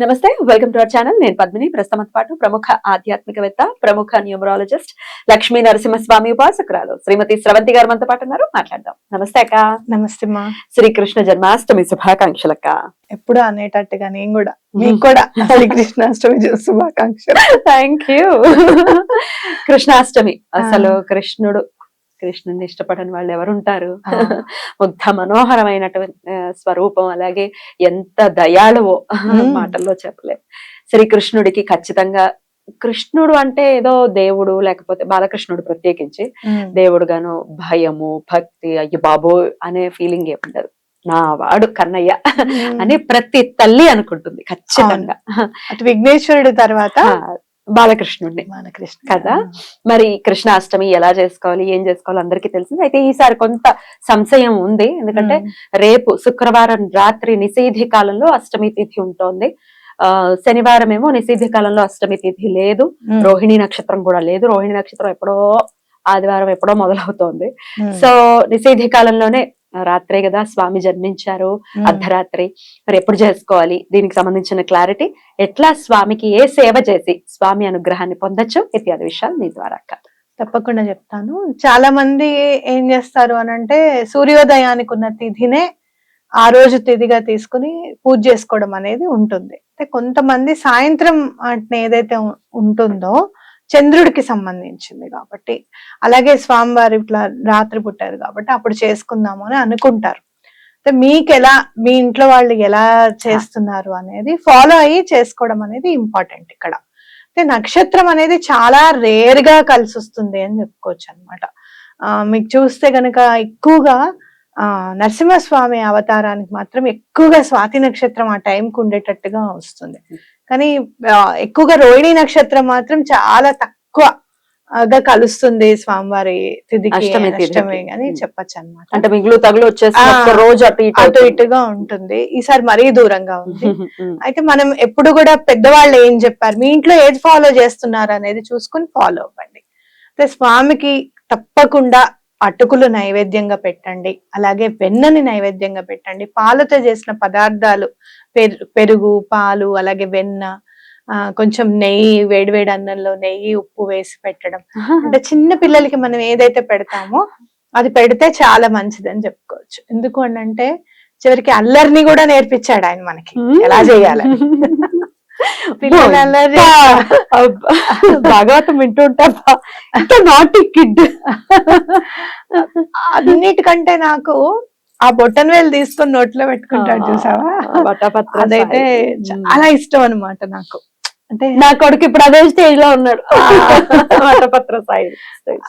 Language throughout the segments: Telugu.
నమస్తే వెల్కమ్ టు అవర్ ఛానల్. నేను పద్మిని. ప్రస్తుతంతో పాటు ప్రముఖ ఆధ్యాత్మికవేత్త ప్రముఖ న్యూమరాలజిస్ట్ లక్ష్మీ నరసింహస్వామి ఉపాసకురాలు శ్రీమతి స్రవంతి గారు మనతో పాటు ఉన్నారు. మాట్లాడదాం. నమస్తే అక్క. నమస్తే మా శ్రీకృష్ణ జన్మాష్టమి శుభాకాంక్షలు అక్క. ఎప్పుడు అనేటట్టుగా నేను కూడా. మీకు కూడా శ్రీకృష్ణాష్టమి శుభాకాంక్షలు. Thank you Krishnashtami. అసలు కృష్ణుడు కృష్ణుని ఇష్టపడని వాళ్ళు ఎవరుంటారు. ముగ్ధ మనోహరమైనటువంటి స్వరూపం అలాగే ఎంత దయాళువో. మాటల్లో చెప్పలేం. శ్రీకృష్ణుడికి ఖచ్చితంగా కృష్ణుడు అంటే ఏదో దేవుడు లేకపోతే బాలకృష్ణుడు ప్రత్యేకించి దేవుడు గాను భయము భక్తి అయ్య బాబో అనే ఫీలింగ్ ఏముండదు. నా వాడు కన్నయ్య అని ప్రతి తల్లి అనుకుంటుంది ఖచ్చితంగా. విఘ్నేశ్వరుడు తర్వాత బాలకృష్ణుడిని. మన కృష్ణ కదా? మరి కృష్ణాష్టమి ఎలా చేసుకోవాలి ఏం చేసుకోవాలి అందరికీ తెలిసింది. అయితే ఈసారి కొంత సంశయం ఉంది. ఎందుకంటే రేపు శుక్రవారం రాత్రి నిషేధి కాలంలో అష్టమి తిథి ఉంటోంది. ఆ శనివారం ఏమో నిషేధి కాలంలో అష్టమి తిథి లేదు. రోహిణి నక్షత్రం కూడా లేదు. రోహిణి నక్షత్రం ఎప్పుడో ఆదివారం ఎప్పుడో మొదలవుతోంది. సో నిషేధి కాలంలోనే రాత్రే కదా స్వామి జన్మించారు అర్ధరాత్రి. మరి ఎప్పుడు చేసుకోవాలి? దీనికి సంబంధించిన క్లారిటీ ఎట్లా స్వామికి ఏ సేవ చేసి స్వామి అనుగ్రహాన్ని పొందొచ్చు ఇత్యాది విషయాలు మీ ద్వారా అక్క. తప్పకుండా చెప్తాను. చాలా మంది ఏం చేస్తారు అని అంటే సూర్యోదయానికి ఉన్న తిథినే ఆ రోజు తిథిగా తీసుకుని పూజ చేసుకోవడం అనేది ఉంటుంది. అంటే కొంతమంది సాయంత్రం అంటే ఏదైతే ఉంటుందో చంద్రుడికి సంబంధించింది కాబట్టి. అలాగే స్వామివారి ఇట్లా రాత్రి పుట్టారు కాబట్టి అప్పుడు చేసుకుందాము అని అనుకుంటారు. మీకు ఎలా మీ ఇంట్లో వాళ్ళు ఎలా చేస్తున్నారు అనేది ఫాలో అయ్యి చేసుకోవడం అనేది ఇంపార్టెంట్ ఇక్కడ. నక్షత్రం అనేది చాలా రేర్గా కలిసి వస్తుంది అని చెప్పుకోవచ్చు అనమాట మీకు చూస్తే గనక ఎక్కువగా ఆ నరసింహస్వామి అవతారానికి మాత్రం ఎక్కువగా స్వాతి నక్షత్రం ఆ టైంకి ఉండేటట్టుగా వస్తుంది. కానీ ఎక్కువగా రోహిణి నక్షత్రం మాత్రం చాలా తక్కువ గా కలుస్తుంది స్వామివారి తిథికి అని. చెప్పొచ్చు అనమాట అంటే మిగులు తగులు వచ్చేసి రోజు అటు అటు. ఇటుగా ఉంటుంది. ఈసారి మరీ దూరంగా ఉంది. అయితే మనం ఎప్పుడు కూడా పెద్దవాళ్ళు ఏం చెప్పారు? మీ ఇంట్లో ఏది ఫాలో చేస్తున్నారు అనేది చూసుకుని ఫాలో అవ్వండి. అయితే స్వామికి తప్పకుండా అటుకులు నైవేద్యంగా పెట్టండి. అలాగే వెన్నని నైవేద్యంగా పెట్టండి. పాలతో చేసిన పదార్థాలు పెరుగు పాలు అలాగే వెన్న ఆ, కొంచెం నెయ్యి వేడివేడి అన్నంలో నెయ్యి ఉప్పు వేసి పెట్టడం. అంటే చిన్న పిల్లలకి మనం ఏదైతే పెడతామో అది పెడితే చాలా మంచిదని చెప్పుకోవచ్చు. ఎందుకు అంటే చివరికి అల్లరిని కూడా నేర్పించాడు ఆయన మనకి. ఎలా చేయాలని. పిల్లలు అల్లరి. అబ్బా. భాగవతం వింటూ ఉంటా ఇంత నాటి కిడ్ అన్నిటికంటే నాకు ఆ బొట్టన్ వేలు తీసుకొని నోట్లో పెట్టుకుంటాడు చూసావా? అదైతే. చాలా ఇష్టం అన్నమాట నాకు. అంటే నా కొడుకు ఇప్పుడు అదే స్టేజ్లో ఉన్నాడు. వటపత్ర సాయి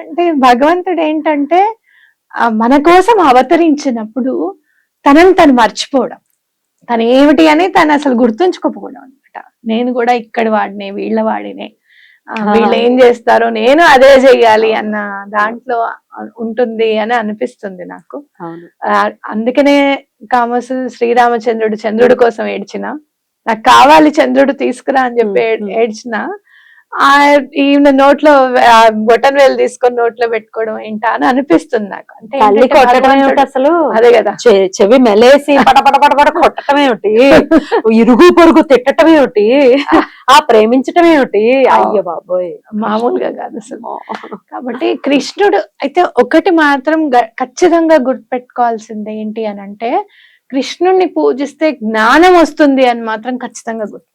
అంటే భగవంతుడు ఏంటంటే మన కోసం అవతరించినప్పుడు తనని తను మర్చిపోవడం. తను ఏమిటి అని తను అసలు గుర్తుంచుకోకపోవడం అనమాట నేను కూడా ఇక్కడ వాడినే వీళ్ళ వాడినే. వీళ్ళు ఏం చేస్తారో నేను అదే చెయ్యాలి అన్న దాంట్లో ఉంటుంది అని అనిపిస్తుంది నాకు. అందుకనే కామసు శ్రీరామచంద్రుడు చంద్రుడి కోసం ఏడ్చిన. నాకు కావాలి చంద్రుడు తీసుకురా అని చెప్పి. ఏడ్చిన. ఆ ఈయన నోట్లో బొటన్ వేలు తీసుకొని నోట్లో పెట్టుకోవడం ఏంటా అని అనిపిస్తుంది నాకు. అంటే తల్లి అసలు? అదే కదా. చెవి మెలేసి పటపట పటపట కొట్టడం ఏమిటి? ఇరుగు పొరుగు తిట్టడం ఏమిటి? ఆ ప్రేమించటం ఏమిటి? అయ్యో బాబోయ్. మామూలుగా కాదు అసలు. కాబట్టి కృష్ణుడు అయితే ఒకటి మాత్రం ఖచ్చితంగా గుర్తుపెట్టుకోవాల్సింది ఏంటి అని అంటే కృష్ణుడిని పూజిస్తే జ్ఞానం వస్తుంది అని మాత్రం ఖచ్చితంగా గుర్తుపెట్టుకోవాలి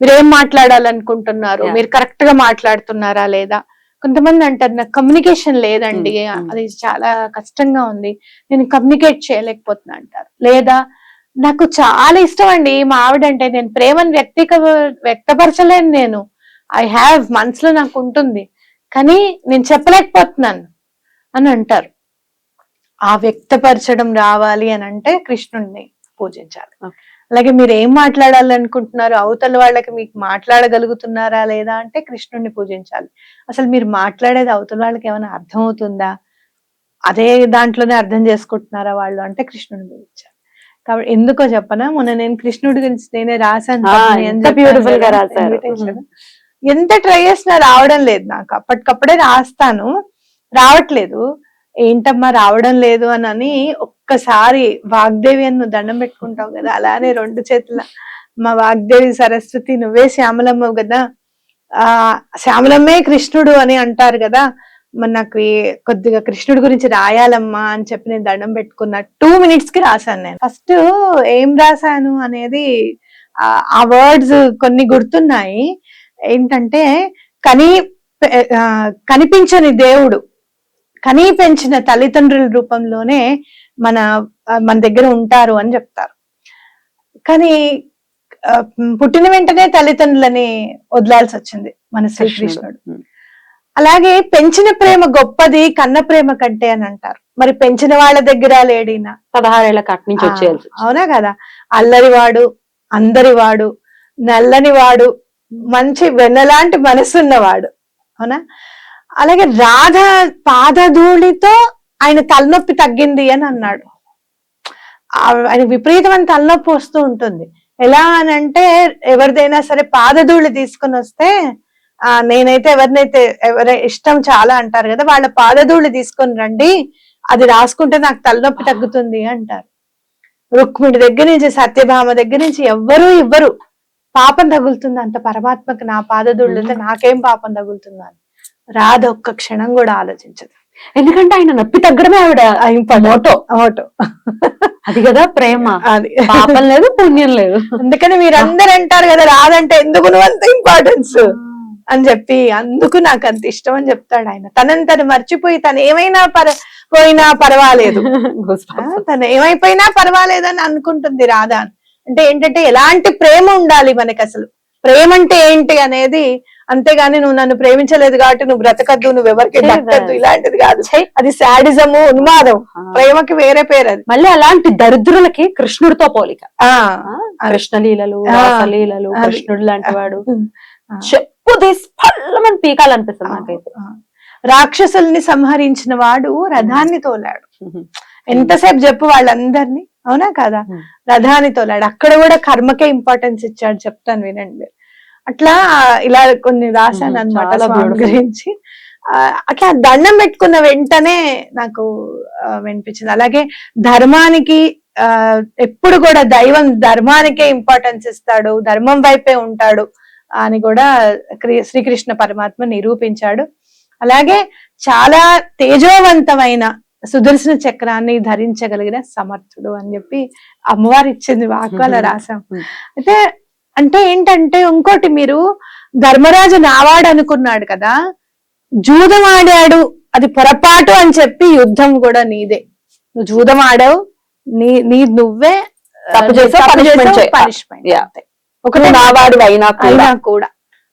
మీరు ఏం మాట్లాడాలనుకుంటున్నారు. మీరు కరెక్ట్గా మాట్లాడుతున్నారా లేదా? కొంతమంది అంటారు నాకు కమ్యూనికేషన్ లేదండి. Mm, mm. అది చాలా కష్టంగా ఉంది. నేను కమ్యూనికేట్ చేయలేకపోతున్నా అంటారు. లేదా నాకు చాలా ఇష్టం అండి మా ఆవిడ అంటే నేను ప్రేమను వ్యక్తిక వ్యక్తపరచలేను నేను. ఐ హ్యావ్ మనసులో నాకు ఉంటుంది. కానీ నేను చెప్పలేకపోతున్నాను అని అంటారు. ఆ వ్యక్తపరచడం రావాలి అని అంటే కృష్ణుడిని పూజించాలి. అలాగే మీరు ఏం మాట్లాడాలనుకుంటున్నారు? అవతల వాళ్ళకి మీకు మాట్లాడగలుగుతున్నారా లేదా అంటే కృష్ణుడిని పూజించాలి. అసలు మీరు మాట్లాడేది అవతల వాళ్ళకి ఏమైనా అర్థమవుతుందా? అదే దాంట్లోనే అర్థం చేసుకుంటున్నారా వాళ్ళు అంటే కృష్ణుడిని పూజించాలి. కాబట్టి ఎందుకో చెప్పనా? మొన్న నేను కృష్ణుడి గురించి నేనే రాశాను beautiful గా invitation. ఎంత ట్రై చేసినా రావడం లేదు నాకు. అప్పటికప్పుడే రాస్తాను. రావట్లేదు. ఏంటమ్మా రావడం లేదు అని అని ఒక్కసారి వాగ్దేవి అని నువ్వు దండం పెట్టుకుంటావు కదా అలానే రెండు చేతుల మా వాగ్దేవి సరస్వతి నువ్వే శ్యామలమ్మ కదా. ఆ శ్యామలమ్మే కృష్ణుడు అని అంటారు కదా. మరి నాకు కొద్దిగా కృష్ణుడి గురించి రాయాలమ్మా అని చెప్పి నేను దండం పెట్టుకున్న టూ మినిట్స్కి రాశాను నేను. ఫస్ట్ ఏం రాశాను అనేది ఆ- వర్డ్స్ కొన్ని గుర్తున్నాయి. ఏంటంటే కని కనిపించని దేవుడు కనీ పెంచిన తల్లిదండ్రుల రూపంలోనే మన మన దగ్గర ఉంటారు అని చెప్తారు. కానీ పుట్టిన వెంటనే తల్లిదండ్రులని వదలాల్సి వచ్చింది మన శ్రీకృష్ణుడు. అలాగే పెంచిన ప్రేమ గొప్పది కన్న ప్రేమ కంటే అని అంటారు. మరి పెంచిన వాళ్ళ దగ్గర లేడినా? పదహారేళ్ళ కట్ నుంచి వచ్చేయాల్సి వచ్చింది. అవునా కదా? అల్లరివాడు అందరివాడు నల్లని వాడు మంచి వెన్నలాంటి మనసున్నవాడు. అవునా? అలాగే రాధ పాదధూళితో ఆయన తలనొప్పి తగ్గింది అని అన్నాడు. ఆయన విపరీతమైన తలనొప్పి వస్తూ ఉంటుంది. ఎలా అని అంటే ఎవరిదైనా సరే పాదధూళి తీసుకొని వస్తే ఆ నేనైతే ఎవరినైతే ఎవరి ఇష్టం చాలా అంటారు కదా వాళ్ళ పాదధూళి తీసుకొని రండి అది రాసుకుంటే నాకు తలనొప్పి తగ్గుతుంది అంటారు. రుక్మిణి దగ్గర నుంచి సత్యభామ దగ్గర నుంచి ఎవ్వరూ ఇవ్వరు. పాపం తగులుతుంది అంత పరమాత్మకి నా పాదధూళ్ళతో నాకేం పాపం తగులుతుందా అని రాధ ఒక్క క్షణం కూడా ఆలోచించదు. ఎందుకంటే ఆయన నొప్పి తగ్గడమే ఆవిడ మోటో. ఓటో అది కదా ప్రేమ. అది. పాపం లేదు పుణ్యం లేదు. అందుకని మీరు అందరు అంటారు కదా రాదంటే ఎందుకు నువ్వు అంత ఇంపార్టెన్స్ అని చెప్పి అందుకు నాకు అంత ఇష్టం అని చెప్తాడు ఆయన. తనని తను మర్చిపోయి తను ఏమైనా పర పోయినా పర్వాలేదు. తను ఏమైపోయినా పర్వాలేదు అని అనుకుంటుంది రాధ. అంటే ఏంటంటే ఎలాంటి ప్రేమ ఉండాలి మనకి అసలు? ప్రేమ అంటే ఏంటి అనేది అంతేగాని నువ్వు నన్ను ప్రేమించలేదు కాబట్టి నువ్వు బ్రతకద్దు నువ్వు ఎవరికి దక్కద్దు. ఇలాంటిది కాదు. అది శాడిజము ఉన్మాదం. ప్రేమకి వేరే పేరు అది. మళ్ళీ అలాంటి దరిద్రులకి కృష్ణుడితో పోలిక. కృష్ణలీలలు అది. కృష్ణుడు లాంటి వాడు. చెప్పు తీసి పళ్ళమని పీకాలనిపిస్తుంది నాకైతే. రాక్షసుల్ని సంహరించిన వాడు రథాన్ని తోలాడు ఎంతసేపు చెప్పు వాళ్ళందరినీ. అవునా కదా. రథాన్ని తోలాడు అక్కడ కూడా కర్మకే ఇంపార్టెన్స్ ఇచ్చాడు చెప్తాను వినండి. అట్లా ఇలా కొన్ని రాశాను అనమాట స్వామి. గురించి ఆ, అట్లా దండం పెట్టుకున్న వెంటనే నాకు వినిపించింది అలాగే ధర్మానికి ఆ ఎప్పుడు కూడా దైవం ధర్మానికే ఇంపార్టెన్స్ ఇస్తాడు ధర్మం వైపే ఉంటాడు అని కూడా శ్రీకృష్ణ పరమాత్మ నిరూపించాడు అలాగే చాలా తేజోవంతమైన సుదర్శన చక్రాన్ని ధరించగలిగిన సమర్థుడు అని చెప్పి అమ్మవారు ఇచ్చింది Mhm. రాసాం. అయితే అంటే ఏంటంటే ఇంకోటి మీరు ధర్మరాజు నావాడు అనుకున్నాడు కదా జూదం ఆడాడు అది పొరపాటు అని చెప్పి యుద్ధం కూడా నీదే. నువ్వు జూదం ఆడావు నీ నీ నువ్వే పనిష్మెంట్ నావాడు అయినా అయినా కూడా.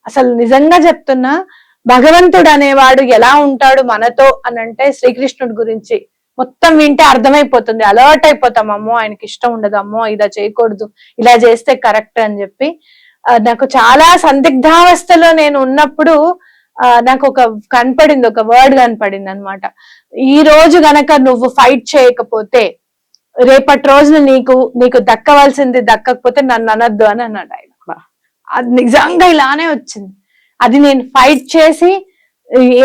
అసలు నిజంగా చెప్తున్నా భగవంతుడు అనేవాడు ఎలా ఉంటాడు మనతో అని అంటే శ్రీకృష్ణుడి గురించి మొత్తం వింటే అర్థమైపోతుంది అలర్ట్ అయిపోతాం అమ్మో ఆయనకి ఇష్టం ఉండదు అమ్మో ఇలా చేయకూడదు ఇలా చేస్తే కరెక్ట్ అని చెప్పి. నాకు చాలా సందిగ్ధావస్థలో నేను ఉన్నప్పుడు ఆ, నాకు ఒక కనపడింది ఒక వర్డ్ కనపడింది అనమాట ఈ రోజు గనక నువ్వు ఫైట్ చేయకపోతే రేపటి రోజున నీకు నీకు దక్కవలసింది దక్కకపోతే నన్ను అనద్దు అని అన్నాడు ఆయన. అది నిజంగా ఇలానే వచ్చింది. అది నేను ఫైట్ చేసి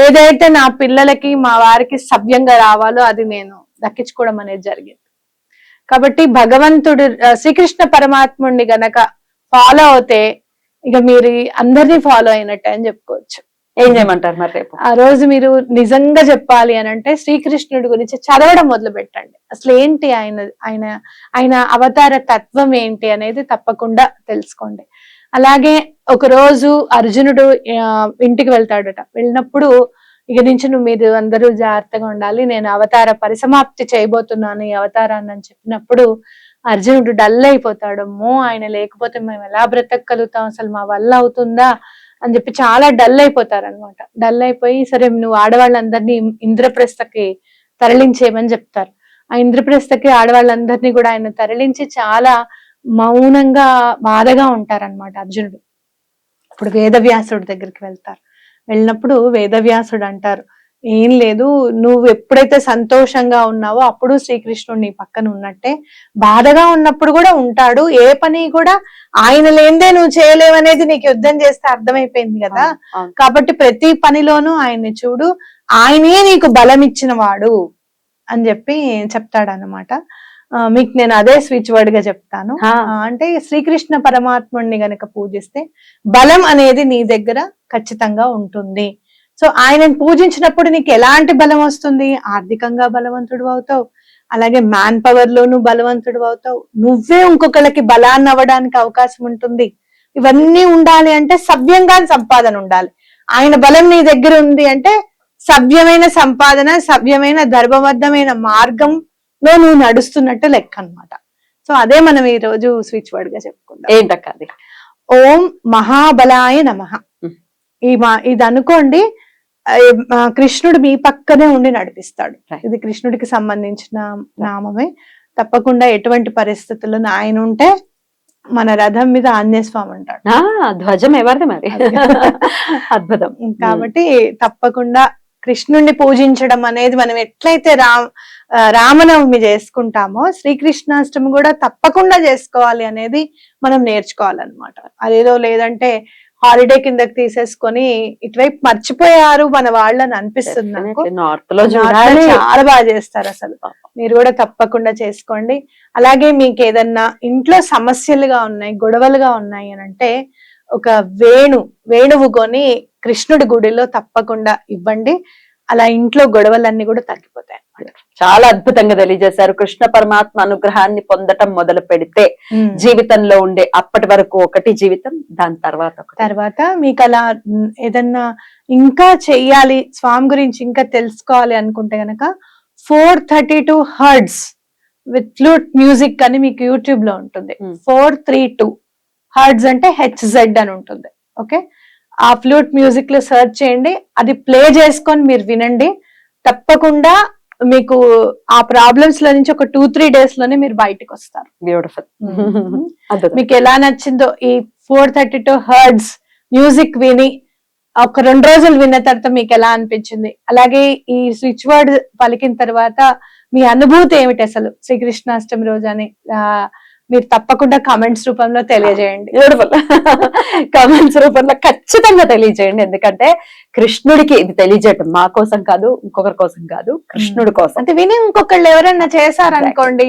ఏదైతే నా పిల్లలకి మా వారికి సవ్యంగా రావాలో అది నేను దక్కించుకోవడం అనేది జరిగింది. కాబట్టి భగవంతుడు శ్రీకృష్ణ పరమాత్ముడిని గనక ఫాలో అవుతే ఇక మీరు అందరినీ ఫాలో అయినట్టే అని చెప్పుకోవచ్చు. ఏం చేయమంటారు మరి రేపు? ఆ రోజు మీరు నిజంగా చెప్పాలి అని అంటే శ్రీకృష్ణుడి గురించి చదవడం మొదలు పెట్టండి అసలు ఏంటి ఆయన ఆయన ఆయన అవతార తత్వం ఏంటి అనేది తప్పకుండా తెలుసుకోండి. అలాగే ఒక రోజు అర్జునుడు ఇంటికి వెళ్తాడట. వెళ్ళినప్పుడు ఇక నుంచి నువ్వు మీరు అందరూ జాగ్రత్తగా ఉండాలి. నేను అవతార పరిసమాప్తి చేయబోతున్నాను ఈ అవతారాన్ని అని చెప్పినప్పుడు అర్జునుడు డల్ అయిపోతాడమ్మో ఆయన లేకపోతే మేము ఎలా బ్రతకగలుగుతాం? అసలు మా వల్ల అవుతుందా? అని చెప్పి చాలా డల్ అయిపోతారనమాట డల్ అయిపోయి సరే నువ్వు ఆడవాళ్ళందరినీ ఇంద్రప్రస్థకి తరలించేయమని చెప్తారు. ఆ ఇంద్రప్రస్థకి ఆడవాళ్ళందరినీ కూడా ఆయన తరలించి చాలా మౌనంగా బాధగా ఉంటారన్నమాట అర్జునుడు. ఇప్పుడు వేదవ్యాసుడి దగ్గరికి వెళ్తారు. వెళ్ళినప్పుడు వేదవ్యాసుడు అంటారు ఏం లేదు నువ్వు ఎప్పుడైతే సంతోషంగా ఉన్నావో అప్పుడు శ్రీకృష్ణుడు నీ పక్కన ఉన్నట్టే బాధగా ఉన్నప్పుడు కూడా ఉంటాడు ఏ పని కూడా ఆయన లేనిదే నువ్వు చేయలేవనేది నీకు యుద్ధం చేస్తే అర్థమైపోయింది కదా. కాబట్టి ప్రతి పనిలోనూ ఆయన్ని చూడు ఆయనే నీకు బలం ఇచ్చిన వాడు అని చెప్పి చెప్తాడనమాట మీకు నేను అదే స్విచ్ వర్డ్గా చెప్తాను. అంటే శ్రీకృష్ణ పరమాత్ముడిని గనక పూజిస్తే బలం అనేది నీ దగ్గర ఖచ్చితంగా ఉంటుంది. సో ఆయనను పూజించినప్పుడు నీకు ఎలాంటి బలం వస్తుంది? ఆర్థికంగా బలవంతుడు అవుతావు. అలాగే మ్యాన్ పవర్ లోను బలవంతుడు అవుతావు. నువ్వే ఇంకొకళ్ళకి బలాన్ని అవ్వడానికి అవకాశం ఉంటుంది. ఇవన్నీ ఉండాలి అంటే సవ్యంగా సంపాదన ఉండాలి. ఆయన బలం నీ దగ్గర ఉంది అంటే సవ్యమైన సంపాదన సవ్యమైన ధర్మబద్ధమైన మార్గంలో నువ్వు నడుస్తున్నట్టు లెక్క అన్నమాట. సో అదే మనం ఈ రోజు స్విచ్ వర్డ్గా చెప్పుకుందాం. ఏంటక్క అది? ఓం మహాబలాయ నమ. ఈ మా ఇది అనుకోండి కృష్ణుడు మీ పక్కనే ఉండి నడిపిస్తాడు. ఇది కృష్ణుడికి సంబంధించిన నామమే. తప్పకుండా ఎటువంటి పరిస్థితుల్లో ఆయన ఉంటే మన రథం మీద ఆంజనేయ స్వామి ఉంటాడు ఆ, ధ్వజం ఎవరిది మరి? అదే. అద్భుతం. కాబట్టి తప్పకుండా కృష్ణుణ్ణి పూజించడం అనేది మనం ఎట్లయితే రామ్ రామనవమి చేసుకుంటామో శ్రీకృష్ణాష్టమి కూడా తప్పకుండా చేసుకోవాలి అనేది మనం నేర్చుకోవాలన్నమాట. అదేదో లేదంటే హాలిడే కిందకి తీసేసుకొని ఇటువైపు మర్చిపోయారు మన వాళ్ళని అనిపిస్తుంది నార్త్లో చాలా బాగా చేస్తారు అసలు. మీరు కూడా తప్పకుండా చేసుకోండి. అలాగే మీకు ఏదన్నా ఇంట్లో సమస్యలుగా ఉన్నాయి గొడవలుగా ఉన్నాయి అని అంటే ఒక వేణు వేణువు కొని కృష్ణుడి గుడిలో తప్పకుండా ఇవ్వండి. అలా ఇంట్లో గొడవలన్నీ కూడా తగ్గిపోతాయి. చాలా అద్భుతంగా తెలియజేశారు. కృష్ణ పరమాత్మ అనుగ్రహాన్ని పొందటం మొదలు పెడితే జీవితంలో ఉండే అప్పటి వరకు ఒకటి జీవితం దాని తర్వాత తర్వాత మీకు అలా ఏదన్నా ఇంకా చెయ్యాలి స్వామి గురించి ఇంకా తెలుసుకోవాలి అనుకుంటే గనక four thirty two hertz with flute music అని మీకు యూట్యూబ్లో ఉంటుంది. Four three two. హర్డ్స్ అంటే హెచ్జెడ్ అని ఉంటుంది. ఓకే? ఆ ఫ్లూట్ మ్యూజిక్లో సెర్చ్ చేయండి. అది ప్లే చేసుకొని మీరు వినండి. తప్పకుండా మీకు ఆ ప్రాబ్లమ్స్లో నుంచి ఒక టూ త్రీ డేస్లోనే మీరు బయటకు వస్తారు. బ్యూటిఫుల్ మీకు ఎలా నచ్చిందో ఈ four thirty two hertz music విని ఒక రెండు రోజులు విన్న తర్వాత మీకు ఎలా అనిపించింది? అలాగే ఈ స్విచ్ వర్డ్ పలికిన తర్వాత మీ అనుభూతి ఏమిటి అసలు శ్రీకృష్ణాష్టమి రోజు అని? ఆ, మీరు తప్పకుండా కమెంట్స్ రూపంలో తెలియజేయండి. బ్యూటిఫుల్ కామెంట్స్ రూపంలో ఖచ్చితంగా తెలియజేయండి. ఎందుకంటే కృష్ణుడికి ఇది తెలియజేయటం మా కోసం కాదు ఇంకొకరి కోసం కాదు కృష్ణుడి కోసం. అంటే విని ఇంకొకళ్ళు ఎవరైనా చేశారనుకోండి